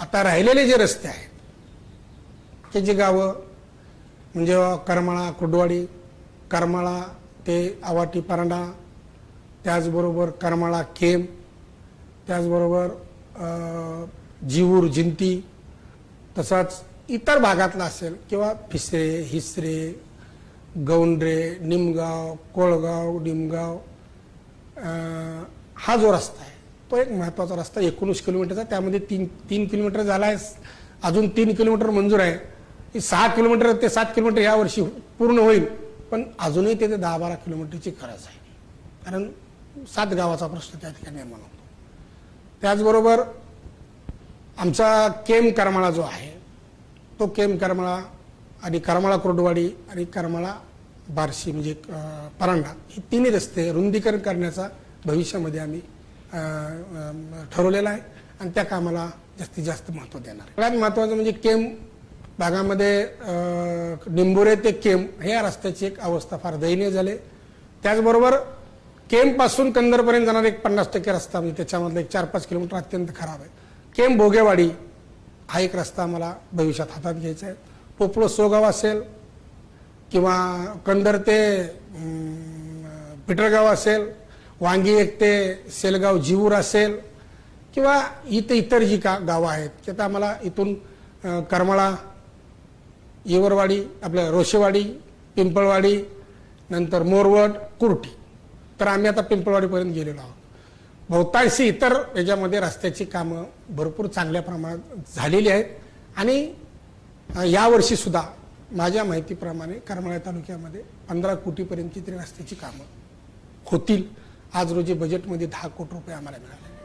आता राहिलेले जे रस्ते आहेत ते जे गावं म्हणजे करमाळा कुडवाडी करमाळा ते आवाटी परांडा त्याचबरोबर करमाळा केम त्याचबरोबर जीवूर जिंती तसाच इतर भागातला असेल किंवा फिसरे हिसरे गौंडरे निमगाव कोळगाव निमगाव हा जो रस्ता आहे तो एक महत्त्वाचा रस्ता एकोणीस किलोमीटरचा त्यामध्ये तीन तीन किलोमीटर झाला आहे. अजून तीन किलोमीटर मंजूर आहे. सहा किलोमीटर ते सात किलोमीटर या वर्षी पूर्ण होईल. पण अजूनही तेथे दहा बारा किलोमीटरची गरज आहे. कारण सात गावाचा प्रश्न त्या ठिकाणी निर्माण होतो. त्याचबरोबर आमचा केम करमाळा जो आहे तो केम करमाळा आणि करमाळा कुर्डवाडी आणि करमाळा बार्शी म्हणजे परांडा हे तिन्ही रस्ते रुंदीकरण करण्याचा भविष्यामध्ये आम्ही ठरवलेला आहे आणि त्या कामाला जास्तीत जास्त महत्त्व देणार आहे. सगळ्यात महत्त्वाचं म्हणजे केम भागामध्ये अं, निंबोरे ते केम हे या रस्त्याची एक अवस्था फार दयनीय झाली. त्याचबरोबर केमपासून कंदरपर्यंत जाणारा एक पन्नास टक्के रस्ता म्हणजे त्याच्यामधला एक चार पाच किलोमीटर अत्यंत खराब आहे. केम भोगेवाडी हा एक रस्ता आम्हाला भविष्यात हातात घ्यायचा आहे. पोपळो सोगाव असेल किंवा कंदर ते पिटरगाव असेल वांगी एक ते सेलगाव जीवूर असेल किंवा इथे इतर जी का गावं आहेत की आता आम्हाला इथून करमाळा येवरवाडी आपल्या रोशेवाडी पिंपळवाडी नंतर मोरवड कुर्टी. तर आम्ही आता पिंपळवाडीपर्यंत गेलेलो आहोत. बहुतांशी इतर याच्यामध्ये रस्त्याची कामं भरपूर चांगल्या प्रमाणात झालेली आहेत आणि यावर्षीसुद्धा यावर्षी सुद्धा माझ्या माहितीप्रमाणे करमाळा तालुक्यामध्ये पंधरा कोटीपर्यंतची तरी रस्त्याची कामं होतील. आज रोजी बजेटमध्ये दहा कोटी रुपये आम्हाला मिळाले.